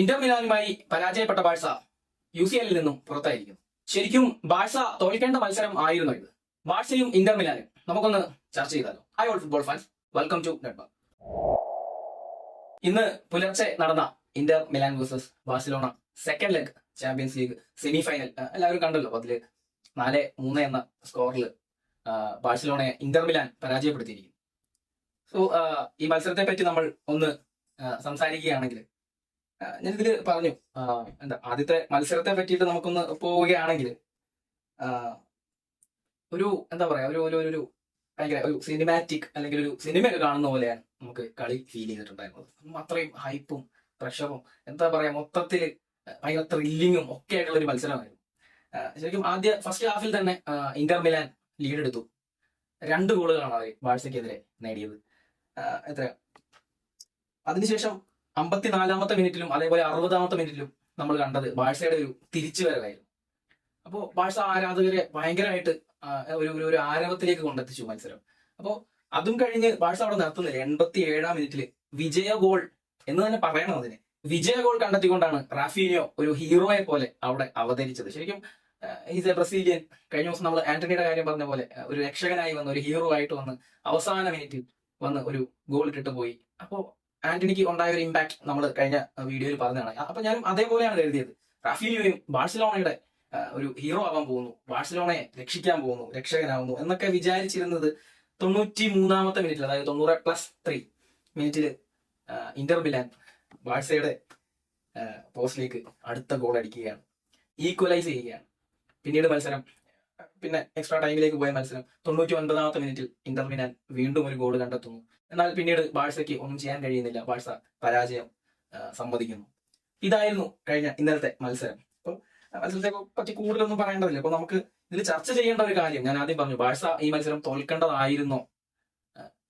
Inter മിലാനുമായി പരാജയപ്പെട്ട Barca U C എല്ലിൽ നിന്നും പുറത്തായിരിക്കുന്നു. ശരിക്കും ബാഴ്സ തോൽക്കേണ്ട മത്സരം ആയിരുന്നു ഇത്. ബാഴ്സയും ഇന്റർ മിലാനും. നമുക്കൊന്ന് ചർച്ച ചെയ്താലോ? Hi all football fans welcome to നെറ്റ്ബ ഇന്ന് പുലർച്ചെ നടന്ന Inter Milan versus Barcelona second leg Champions League semi final എല്ലാവരും കണ്ടല്ലോ അതിൽ നാല് മൂന്ന് എന്ന സ്കോറിൽ ബാഴ്സലോണയെ ഇന്റർ മിലാൻ പരാജയപ്പെടുത്തിയിരിക്കുന്നു. സോ ഈ മത്സരത്തെ പറ്റി നമ്മൾ ഒന്ന് സംസാരിക്കുകയാണെങ്കിൽ ഞാനിതിൽ പറഞ്ഞു. എന്താ ആദ്യത്തെ മത്സരത്തെ പറ്റിയിട്ട് നമുക്കൊന്ന് പോവുകയാണെങ്കിൽ ഒരു എന്താ പറയാ ഒരു ഒരു ഒരു ഭയങ്കര ഒരു സിനിമാറ്റിക് അല്ലെങ്കിൽ ഒരു സിനിമയൊക്കെ കാണുന്ന പോലെയാണ് നമുക്ക് കളി ഫീൽ ചെയ്തിട്ടുണ്ടായിരുന്നത്. അത്രയും ഹൈപ്പും പ്രഷറും എന്താ പറയാ മൊത്തത്തിൽ ഭയങ്കര ത്രില്ലിങ്ങും ഒക്കെ ആയിട്ടുള്ള ഒരു മത്സരമായിരുന്നു. ശരിക്കും ആദ്യ ഫസ്റ്റ് ഹാഫിൽ തന്നെ ഇന്റർ മിലാൻ ലീഡ് എടുത്തു. രണ്ട് ഗോളുകളാണ് അവർ ബാഴ്സയ്ക്കെതിരെ നേടിയത്. എത്ര അതിനുശേഷം അമ്പത്തിനാലാമത്തെ മിനിറ്റിലും അതേപോലെ അറുപതാമത്തെ മിനിറ്റിലും നമ്മൾ കണ്ടത് ബാഴ്സയുടെ ഒരു തിരിച്ചുവരവായിരുന്നു അപ്പോൾ ബാഴ്സ ആരാധകരെ ഭയങ്കരമായിട്ട് ഒരു ഒരു ആരവത്തിലേക്ക് കൊണ്ടെത്തിച്ചു മത്സരം. അപ്പോൾ അതും കഴിഞ്ഞ് ബാഴ്സ അവിടെ നിർത്തുന്നില്ല. എൺപത്തി ഏഴാം മിനിറ്റിൽ വിജയ ഗോൾ എന്ന് തന്നെ പറയണം അതിന്. വിജയ ഗോൾ കണ്ടെത്തിക്കൊണ്ടാണ് റാഫീനിയോ ഒരു ഹീറോയെ പോലെ അവിടെ അവതരിച്ചത്. ശരിക്കും ഈസ് എ ബ്രസീലിയൻ കഴിഞ്ഞ ദിവസം നമ്മൾ ആന്റണിയുടെ കാര്യം പറഞ്ഞ പോലെ ഒരു രക്ഷകനായി വന്ന് ഒരു ഹീറോ ആയിട്ട് വന്ന് അവസാന മിനിറ്റിൽ വന്ന് ഒരു ഗോൾ ഇട്ടിട്ട് പോയി. അപ്പോൾ ആന്റണിക്ക് ഉണ്ടായ ഒരു ഇമ്പാക്ട് നമ്മൾ കഴിഞ്ഞ വീഡിയോയിൽ പറഞ്ഞതാണ്. അപ്പൊ ഞാനും അതേപോലെയാണ് കരുതിയത്. റഫീലിയോയും ബാഴ്സലോണയുടെ ഒരു ഹീറോ ആവാൻ പോകുന്നു. ബാഴ്സലോണയെ രക്ഷിക്കാൻ പോകുന്നു രക്ഷകനാവുന്നു എന്നൊക്കെ വിചാരിച്ചിരുന്നത് തൊണ്ണൂറ്റി മൂന്നാമത്തെ മിനിറ്റിൽ അതായത് തൊണ്ണൂറ് പ്ലസ് ത്രീ മിനിറ്റിൽ ഇന്റർ മിലാൻ ബാഴ്സയുടെ പോസ്റ്റിലേക്ക് അടുത്ത ഗോൾ അടിക്കുകയാണ്. ഈക്വലൈസ് ചെയ്യുകയാണ്. പിന്നീട് മത്സരം പിന്നെ എക്സ്ട്രാ ടൈമിലേക്ക് പോയ മത്സരം തൊണ്ണൂറ്റി ഒൻപതാമത്തെ മിനിറ്റിൽ ഇന്റർ മിലാൻ വീണ്ടും ഒരു ഗോൾ കണ്ടെത്തുന്നു. എന്നാൽ പിന്നീട് ബാഴ്സയ്ക്ക് ഒന്നും ചെയ്യാൻ കഴിയുന്നില്ല. ബാഴ്സ പരാജയം സമ്മതിക്കുന്നു. ഇതായിരുന്നു കഴിഞ്ഞ ഇന്നലത്തെ മത്സരം. അപ്പോൾ മത്സരത്തെ പറ്റി കൂടുതലൊന്നും പറയേണ്ടതില്ല. അപ്പോൾ നമുക്ക് ഇതിൽ ചർച്ച ചെയ്യേണ്ട ഒരു കാര്യം ഞാൻ ആദ്യം പറഞ്ഞു. ബാഴ്സ ഈ മത്സരം തോൽക്കേണ്ടതായിരുന്നോ.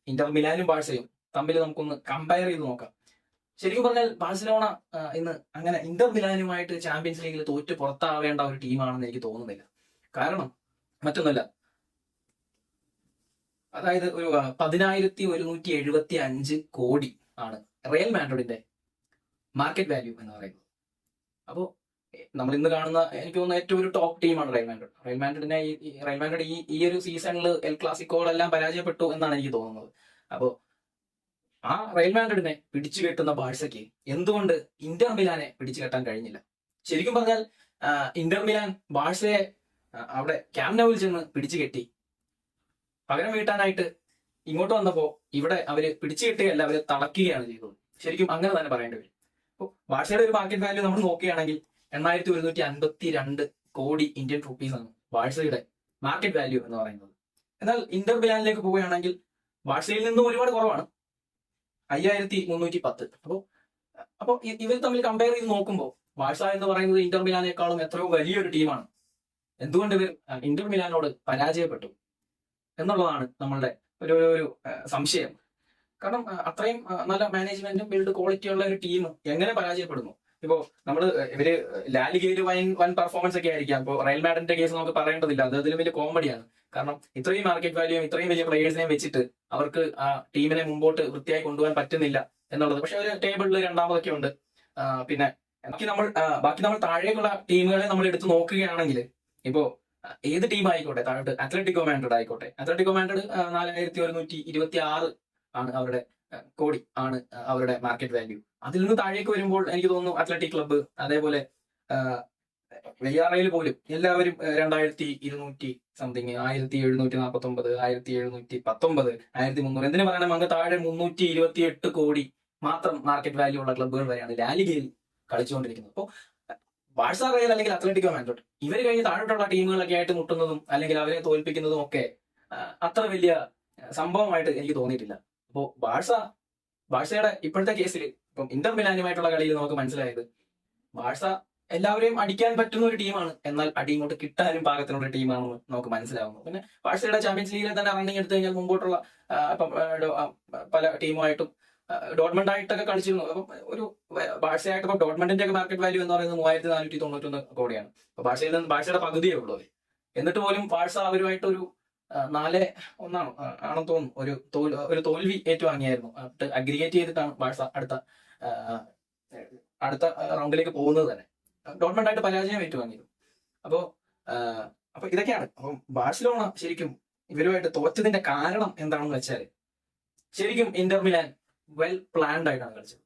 ഇന്റർ മിലാനും ബാഴ്സയും തമ്മിൽ നമുക്കൊന്ന് കമ്പയർ ചെയ്ത് നോക്കാം. ശരിക്കും പറഞ്ഞാൽ ബാഴ്സലോണ ഇന്ന് അങ്ങനെ ഇന്റർ മിലാനുമായിട്ട് ചാമ്പ്യൻസ് ലീഗിൽ തോറ്റ് പുറത്താവേണ്ട ഒരു ടീമാണെന്ന് എനിക്ക് തോന്നുന്നില്ല. കാരണം മറ്റൊന്നുമല്ല അതായത് ഒരു പതിനായിരത്തി ഒരുന്നൂറ്റി എഴുപത്തി അഞ്ച് കോടി ആണ് റയൽ മാൻഡ്രിഡിന്റെ മാർക്കറ്റ് വാല്യൂ എന്ന് പറയുന്നത്. അപ്പോൾ നമ്മൾ ഇന്ന് കാണുന്ന എനിക്ക് തോന്നുന്ന ഏറ്റവും ഒരു ടോപ്പ് ടീമാണ് റയൽ മാൻഡ്രിഡ് റയൽ മാൻഡ്രിഡിനെ റയൽ മാൻഡ്രിഡ് ഈ ഈ ഒരു സീസണിൽ എൽ ക്ലാസിക്കോകളെല്ലാം പരാജയപ്പെട്ടു എന്നാണ് എനിക്ക് തോന്നുന്നത്. അപ്പോൾ ആ റയൽ മാൻഡ്രിഡിനെ പിടിച്ചു കെട്ടുന്ന ബാഴ്സയ്ക്ക് എന്തുകൊണ്ട് ഇന്റർ മിലാനെ പിടിച്ചു കെട്ടാൻ കഴിഞ്ഞില്ല? ശരിക്കും പറഞ്ഞാൽ ഇന്റർ മിലാൻ ബാഴ്സയെ അവിടെ ക്യാമ്നവിൽ ചെന്ന് പിടിച്ചു കെട്ടി. പകരം വീട്ടാനായിട്ട് ഇങ്ങോട്ട് വന്നപ്പോ ഇവിടെ അവർ പിടിച്ചു കെട്ടുകയല്ല അവർ തളക്കുകയാണ് ചെയ്തത്. ശരിക്കും അങ്ങനെ തന്നെ പറയേണ്ടി വരും. അപ്പോൾ ബാഴ്സയുടെ ഒരു മാർക്കറ്റ് വാല്യൂ നമ്മൾ നോക്കുകയാണെങ്കിൽ എണ്ണായിരത്തി ഒരുന്നൂറ്റി അൻപത്തി രണ്ട് കോടി ഇന്ത്യൻ റുപ്പീസ് ആണ് ബാഴ്സയുടെ മാർക്കറ്റ് വാല്യൂ എന്ന് പറയുന്നത്. എന്നാൽ ഇന്റർ ബിലാനിലേക്ക് പോവുകയാണെങ്കിൽ ബാഴ്സയിൽ നിന്നും ഒരുപാട് കുറവാണ്. അയ്യായിരത്തി മുന്നൂറ്റി പത്ത് അപ്പോൾ അപ്പോൾ ഇവർ തമ്മിൽ കമ്പയർ ചെയ്ത് നോക്കുമ്പോൾ ബാഴ്സ എന്ന് പറയുന്നത് ഇന്റർ ബിലാനേക്കാളും എത്രയോ വലിയൊരു ടീമാണ് എന്തുകൊണ്ട് ഇന്റർ മിലാനോട് പരാജയപ്പെട്ടു എന്നുള്ളതാണ് നമ്മളുടെ ഒരു ഒരു സംശയം. കാരണം അത്രയും നല്ല മാനേജ്മെന്റും ബിൽഡ് ക്വാളിറ്റി ഉള്ള ഒരു ടീം എങ്ങനെ പരാജയപ്പെടുന്നു? ഇപ്പോ നമ്മൾ ഇവർ ലാലിഗയിൽ വൻ വൻ പെർഫോമൻസ് ഒക്കെ ആയിരിക്കാം. ഇപ്പോൾ റയൽ മാഡിന്റെ കേസ് നമുക്ക് പറയേണ്ടതില്ല. അത് അതിലും വലിയ കോമഡിയാണ് കാരണം ഇത്രയും മാർക്കറ്റ് വാല്യൂയും ഇത്രയും വലിയ പ്ലേയേഴ്സിനെയും വെച്ചിട്ട് അവർക്ക് ആ ടീമിനെ മുമ്പോട്ട് വൃത്തിയായി കൊണ്ടുപോകാൻ പറ്റുന്നില്ല എന്നുള്ളത്. പക്ഷെ ഒരു ടേബിളിൽ രണ്ടാമതൊക്കെ ഉണ്ട്. പിന്നെ ബാക്കി നമ്മൾ ബാക്കി നമ്മൾ താഴേക്കുള്ള ടീമുകളെ നമ്മൾ എടുത്തു നോക്കുകയാണെങ്കിൽ ഇപ്പോ ഏത് ടീം ആയിക്കോട്ടെ താഴോട്ട് അത്ലറ്റിക്കോ മാൻഡ്രഡ് ആയിക്കോട്ടെ. അത്ലറ്റിക്കോ മാൻഡ്രഡ് നാലായിരത്തി ഒരുന്നൂറ്റി ഇരുപത്തി ആറ് ആണ് അവരുടെ കോടി ആണ് അവരുടെ മാർക്കറ്റ് വാല്യൂ അതിൽ നിന്ന് താഴേക്ക് വരുമ്പോൾ എനിക്ക് തോന്നുന്നു അത്ലറ്റിക് ക്ലബ്ബ് അതേപോലെ വെയ്യാറയിൽ പോലും എല്ലാവരും രണ്ടായിരത്തി ഇരുന്നൂറ്റി സംതിങ് ആയിരത്തി എഴുന്നൂറ്റി നാൽപ്പത്തി ഒമ്പത് ആയിരത്തി എഴുന്നൂറ്റി പത്തൊമ്പത് ആയിരത്തി മുന്നൂറ് എന്തിനു പറയണം? അങ്ങ് താഴെ മുന്നൂറ്റി ഇരുപത്തി എട്ട് കോടി മാത്രം മാർക്കറ്റ് വാല്യൂ ഉള്ള ക്ലബ്ബുകൾ വരെയാണ് ലാലിഗയിൽ കളിച്ചുകൊണ്ടിരിക്കുന്നത്. അപ്പോൾ ബാഴ്സ റയൽ അല്ലെങ്കിൽ അത്ലറ്റിക്കോ മാൻഡ്രിഡ്? ഇവർ കഴിഞ്ഞ് താഴോട്ടുള്ള ടീമുകളൊക്കെ ആയിട്ട് മുട്ടുന്നതും അല്ലെങ്കിൽ അവരെ തോൽപ്പിക്കുന്നതും ഒക്കെ അത്ര വലിയ സംഭവമായിട്ട് എനിക്ക് തോന്നിയിട്ടില്ല. അപ്പോൾ ബാഴ്സ ബാഴ്സയുടെ ഇപ്പോഴത്തെ കേസിൽ ഇപ്പം ഇന്റർ മിലാനുമായിട്ടുള്ള കളിയിൽ നമുക്ക് മനസ്സിലായത് ബാഴ്സ എല്ലാവരെയും അടിക്കാൻ പറ്റുന്ന ഒരു ടീമാണ്. എന്നാൽ അടി ഇങ്ങോട്ട് കിട്ടാനും പാകത്തിനുള്ള ടീമാണെന്ന് നമുക്ക് മനസ്സിലാവുന്നു. പിന്നെ ബാഴ്സയുടെ ചാമ്പ്യൻസ് ലീഗിൽ തന്നെ റണ്ണിങ് എടുത്തു കഴിഞ്ഞാൽ മുമ്പോട്ടുള്ള പല ടീമുമായിട്ടും ഡോട്ട്മണ്ട് ആയിട്ടൊക്കെ കളിച്ചിരുന്നു. അപ്പം ഒരു ബാഴ്സയായിട്ട് ഇപ്പൊ ഡോട്ട്മെന്റിന്റെ ഒക്കെ മാർക്കറ്റ് വാല്യൂ എന്ന് പറയുന്നത് മൂവായിരത്തി നാനൂറ്റി തൊണ്ണൂറ്റൊന്ന് കോടിയാണ്. അപ്പൊ ബാഴ്സയിൽ നിന്ന് ബാഴ്സയുടെ പകുതിയേ ഉള്ളൂ. എന്നിട്ട് പോലും ബാഴ്സ അവരുമായിട്ട് ഒരു നാല് ഒന്നാണ് ആണെന്ന് തോന്നുന്നു. ഒരു തോൽ ഒരു തോൽവി ഏറ്റുവാങ്ങിയായിരുന്നു. അഗ്രിഗേറ്റ് ചെയ്തിട്ടാണ് ബാഴ്സ അടുത്ത അടുത്ത റൗണ്ടിലേക്ക് പോകുന്നത് തന്നെ. ഡോട്ട്മെന്റ് ആയിട്ട് പരാജയം ഏറ്റുവാങ്ങിയത് അപ്പോ അപ്പൊ ഇതൊക്കെയാണ്. അപ്പം ബാഴ്സലോണ ശരിക്കും ഇവരുമായിട്ട് തോറ്റതിന്റെ കാരണം എന്താണെന്ന് വെച്ചാൽ ശരിക്കും ഇന്റർ മിലാൻ വെൽ പ്ലാൻഡ് ആയിട്ടാണ് കളിച്ചത്.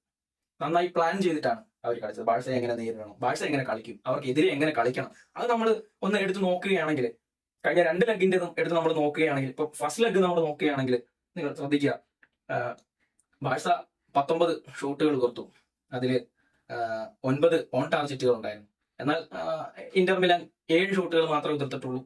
നന്നായി പ്ലാൻ ചെയ്തിട്ടാണ് അവർ കളിച്ചത്. ബാഴ്സ എങ്ങനെ നേരിടണം? ബാഴ്സ എങ്ങനെ കളിക്കും? അവർക്കെതിരെ എങ്ങനെ കളിക്കണം? അത് നമ്മൾ ഒന്ന് എടുത്ത് നോക്കുകയാണെങ്കിൽ കഴിഞ്ഞ രണ്ട് ലെഗിന്റെ എടുത്ത് നമ്മൾ നോക്കുകയാണെങ്കിൽ ഇപ്പൊ ഫസ്റ്റ് ലെഗ് നമ്മൾ നോക്കുകയാണെങ്കിൽ നിങ്ങൾ ശ്രദ്ധിക്കുക. ബാഴ്സ പത്തൊമ്പത് ഷൂട്ടുകൾ കൊടുത്തു. അതിൽ ഒൻപത് ഓൺ ടാർജറ്റുകൾ ഉണ്ടായിരുന്നു. എന്നാൽ ഇന്റർമിലൻ ഇന്റർ മിലാൻ ഏഴ് ഷൂട്ടുകൾ മാത്രമേ എതിർത്തിട്ടുള്ളൂ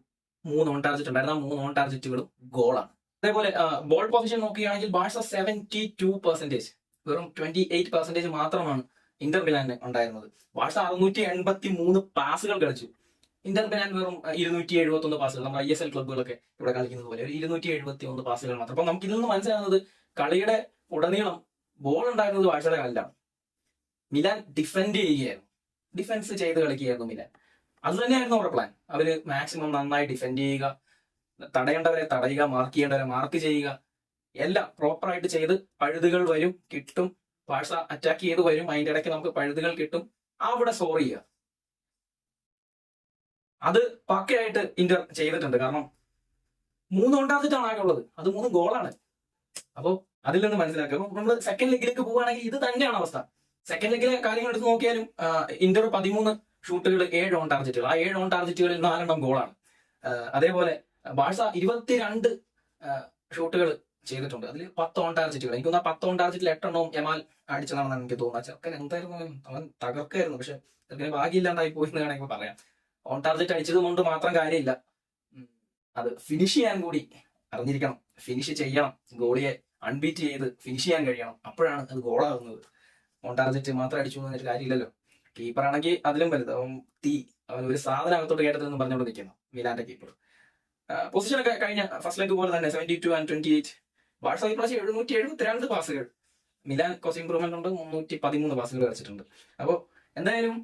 മൂന്ന് ഓൺ ടാർജറ്റ് ഉണ്ടായിരുന്നു. ആ മൂന്ന് ഓൺ ടാർജറ്റുകളും ഗോളാണ് അതേപോലെ ബോൾ പൊസിഷൻ നോക്കുകയാണെങ്കിൽ ബാഴ്സ സെവന്റി ടു പെർസെന്റേജ് വെറും ട്വന്റി എയ്റ്റ് പെർസെന്റേജ് മാത്രമാണ് ഇന്റർ മിലാന് ഉണ്ടായിരുന്നത്. ബാഴ്സ അറുന്നൂറ്റി എൺപത്തി മൂന്ന് പാസുകൾ കളിച്ചു. ഇന്റർ മിലാൻ വെറും ഇരുന്നൂറ്റി എഴുപത്തി ഒന്ന് പാസുകൾ നമ്മൾ ഐ എസ് എൽ ക്ലബ്ബുകളൊക്കെ ഇവിടെ കളിക്കുന്നത് പോലെ ഒരു ഇരുന്നൂറ്റി എഴുപത്തി ഒന്ന് പാസുകൾ മാത്രം. അപ്പൊ നമുക്ക് ഇതിൽ നിന്ന് മനസ്സിലാകുന്നത് കളിയുടെ ഉടനീളം ബോൾ ഉണ്ടായിരുന്നത് ബാഴ്സയുടെ കാലിലാണ് മിലാൻ ഡിഫെൻഡ് ചെയ്യുകയായിരുന്നു. ഡിഫൻസ് ചെയ്ത് കളിക്കുകയായിരുന്നു മിലാൻ അത് തന്നെയായിരുന്നു അവരുടെ പ്ലാൻ അവർ മാക്സിമം നന്നായി ഡിഫെൻഡ് ചെയ്യുക. തടയേണ്ടവരെ തടയുക മാർക്ക് ചെയ്യേണ്ടവരെ മാർക്ക് ചെയ്യുക. എല്ലാം പ്രോപ്പറായിട്ട് ചെയ്ത് പഴുതുകൾ വരും കിട്ടും. പാഴ്സ അറ്റാക്ക് ചെയ്ത് വരും. അതിന്റെ ഇടയ്ക്ക് നമുക്ക് പഴുതുകൾ കിട്ടും. അവിടെ സോറി ചെയ്യുക. അത് പക്കയായിട്ട് ഇന്റർ ചെയ്തിട്ടുണ്ട്. കാരണം മൂന്ന് ഉണ്ടാർജിറ്റാണ് ആകെ ഉള്ളത്. അത് മൂന്ന് ഗോളാണ് അപ്പോ അതിൽ നിന്ന് മനസ്സിലാക്കുക. അപ്പൊ നമ്മൾ സെക്കൻഡ് ലെഗിലേക്ക് പോവുകയാണെങ്കിൽ ഇത് തന്നെയാണ് അവസ്ഥ. സെക്കൻഡ് ലെഗിലെ കാര്യങ്ങൾ എടുത്ത് നോക്കിയാലും ഇന്റർ പതിമൂന്ന് ഷൂട്ടുകൾ ഏഴ് ഓൺ ടാർജറ്റുകൾ ആ ഏഴ് ഓൺ ടാർജറ്റുകളിൽ നാലെണ്ണം ഗോളാണ് അതേപോലെ ബാഴ്സ ഇരുപത്തിരണ്ട് ഷൂട്ടുകൾ ചെയ്തിട്ടുണ്ട്. അതിൽ പത്ത് ഓൺ ടാർജറ്റുകൾ എനിക്ക് തോന്നുന്നു പത്ത് ഓൺ ടാർജറ്റിൽ എട്ടെണ്ണവും എമാൽ അടിച്ചതാണെന്ന് എനിക്ക് തോന്നുന്നത്. ചെറുക്കൻ എന്തായിരുന്നു? അവൻ? തകർക്കായിരുന്നു. പക്ഷെ ചെറുക്കന് ഭാഗ്യമില്ലാണ്ടായി പോയി എന്ന് വേണമെങ്കിൽ പറയാം ഓൺ ടാർജറ്റ് അടിച്ചത് കൊണ്ട് മാത്രം കാര്യമില്ല. അത് ഫിനിഷ് ചെയ്യാൻ കൂടി അറിഞ്ഞിരിക്കണം. ഫിനിഷ് ചെയ്യണം. ഗോളിയെ അൺബീറ്റ് ചെയ്ത് ഫിനിഷ് ചെയ്യാൻ കഴിയണം. അപ്പോഴാണ് അത് ഗോളാകുന്നത് ഓൺ ടാർജറ്റ് മാത്രം അടിച്ചു എന്നിട്ട് കാര്യമില്ലല്ലോ. കീപ്പർ ആണെങ്കിൽ അതിലും വലുത്. അവൻ തീ അവൻ ഒരു സാധനം അകത്തോട്ട് കേട്ടതെന്ന് പറഞ്ഞുകൊണ്ട് നിൽക്കുന്നു മിലാന്റെ കീപ്പർ പൊസിഷൻ ഒക്കെ കഴിഞ്ഞ ഫസ്റ്റ് ലെഗ് പോലെ തന്നെ seventy two and twenty eight Barca ഈ പ്രാവശ്യം എഴുന്നൂറ്റി എഴുപത്തിരണ്ട് പാസുകൾ മിലാൻ കുറച്ച് ഇമ്പ്രൂവ്മെന്റ് ഉണ്ട് മുന്നൂറ്റി പതിമൂന്ന് പാസുകൾ കളിച്ചിട്ടുണ്ട് അപ്പോൾ എന്തായാലും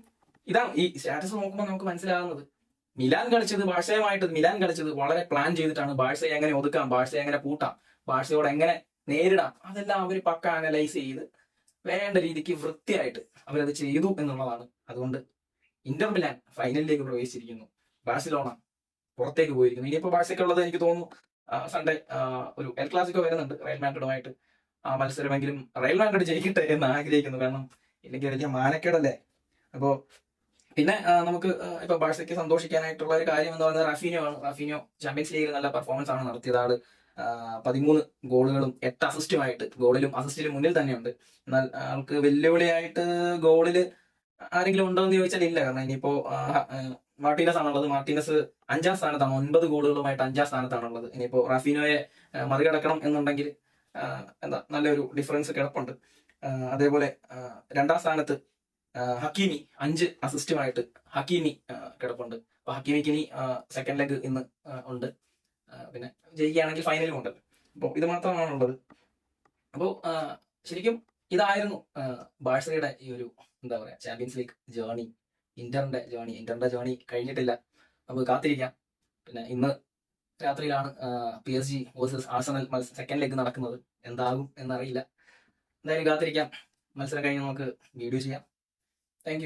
ഇതാണ് ഈ സ്റ്റാറ്റസ് നോക്കുമ്പോൾ നമുക്ക് മനസ്സിലാകുന്നത് മിലാൻ കളിച്ചത് ബാഴ്സയുമായിട്ട് മിലാൻ കളിച്ചത് വളരെ പ്ലാൻ ചെയ്തിട്ടാണ്. ബാഴ്സയെ എങ്ങനെ ഒതുക്കാം ബാഴ്സയെ എങ്ങനെ പൂട്ടാം ബാഴ്സയോട് എങ്ങനെ നേരിടാം അതെല്ലാം അവർ പക്ക അനലൈസ് ചെയ്ത് വേണ്ട രീതിക്ക് വൃത്തിയായിട്ട് അവരത് ചെയ്തു എന്നുള്ളതാണ്. അതുകൊണ്ട് ഇന്റർ മിലാൻ ഫൈനലിലേക്ക് പ്രവേശിച്ചിരിക്കുന്നു. ബാഴ്സലോണ പുറത്തേക്ക് പോയിരിക്കുന്നു. ബാഴ്സയ്ക്ക് ബാഴ്സയ്ക്കുള്ളത് എനിക്ക് തോന്നുന്നു സൺഡേ ഒരു എൽ ക്ലാസിക്കോ വരുന്നുണ്ട് റയൽ മാൻഡ്രിഡുമായിട്ട് ആ മത്സരമെങ്കിലും റയൽ മാൻഡ്രിഡ് ജയിക്കട്ടെ എന്ന് ആഗ്രഹിക്കുന്നു. കാരണം ഇല്ലെങ്കിൽ വലിയ മാനക്കേടല്ലേ? അപ്പോൾ പിന്നെ നമുക്ക് ഇപ്പൊ ബാഴ്സയ്ക്ക് സന്തോഷിക്കാനായിട്ടുള്ള ഒരു കാര്യം എന്ന് പറയുന്നത് റഫീനോ ആണ്. റഫീനോ ചാമ്പ്യൻസ് ലീഗിൽ നല്ല പെർഫോമൻസ് ആണ് നടത്തിയത്. ആൾ പതിമൂന്ന് ഗോളുകളും എട്ട് അസിസ്റ്റുമായിട്ട് ഗോളിലും അസിസ്റ്റിലും മുന്നിൽ തന്നെയുണ്ട്. എന്നാൽ ആൾക്ക് വെല്ലുവിളിയായിട്ട് ഗോളിൽ ആരെങ്കിലും ഉണ്ടോ എന്ന് ചോദിച്ചാൽ ഇല്ല. കാരണം ഇനിയിപ്പോ മാർട്ടീനസ് ആണുള്ളത് മാർട്ടിനസ് അഞ്ചാം സ്ഥാനത്താണ് ഒൻപത് ഗോളുകളുമായിട്ട് അഞ്ചാം സ്ഥാനത്താണുള്ളത്. ഇനിയിപ്പോ റഫീനോയെ മറികടക്കണം എന്നുണ്ടെങ്കിൽ എന്താ നല്ലൊരു ഡിഫറൻസ് കിടപ്പുണ്ട്. അതേപോലെ രണ്ടാം സ്ഥാനത്ത് ഹക്കീമി അഞ്ച് അസിസ്റ്റുമായിട്ട് ഹക്കീമി കിടപ്പുണ്ട്. അപ്പൊ ഹക്കീമിക്ക് ഇനി സെക്കൻഡ് ലെഗ് ഇന്ന് ഉണ്ട്. പിന്നെ ജയിക്കുകയാണെങ്കിൽ ഫൈനലും ഉണ്ടല്ലോ. അപ്പോൾ ഇത് മാത്രമാണുള്ളത്. അപ്പോൾ ശരിക്കും ഇതായിരുന്നു ബാഴ്സയുടെ ഈ ഒരു എന്താ പറയാ ചാമ്പ്യൻസ് ലീഗ് ജേർണി ഇന്ററിന്റെ ജേർണി ഇന്ററിന്റെ ജേർണി കഴിഞ്ഞിട്ടില്ല. നമുക്ക് കാത്തിരിക്കാം. പിന്നെ ഇന്ന് രാത്രിയിലാണ് P S G versus Arsenal second leg നടക്കുന്നത്. എന്താകും എന്നറിയില്ല. എന്തായാലും കാത്തിരിക്കാം. മത്സരം കഴിഞ്ഞ് നമുക്ക് വീഡിയോ ചെയ്യാം. താങ്ക്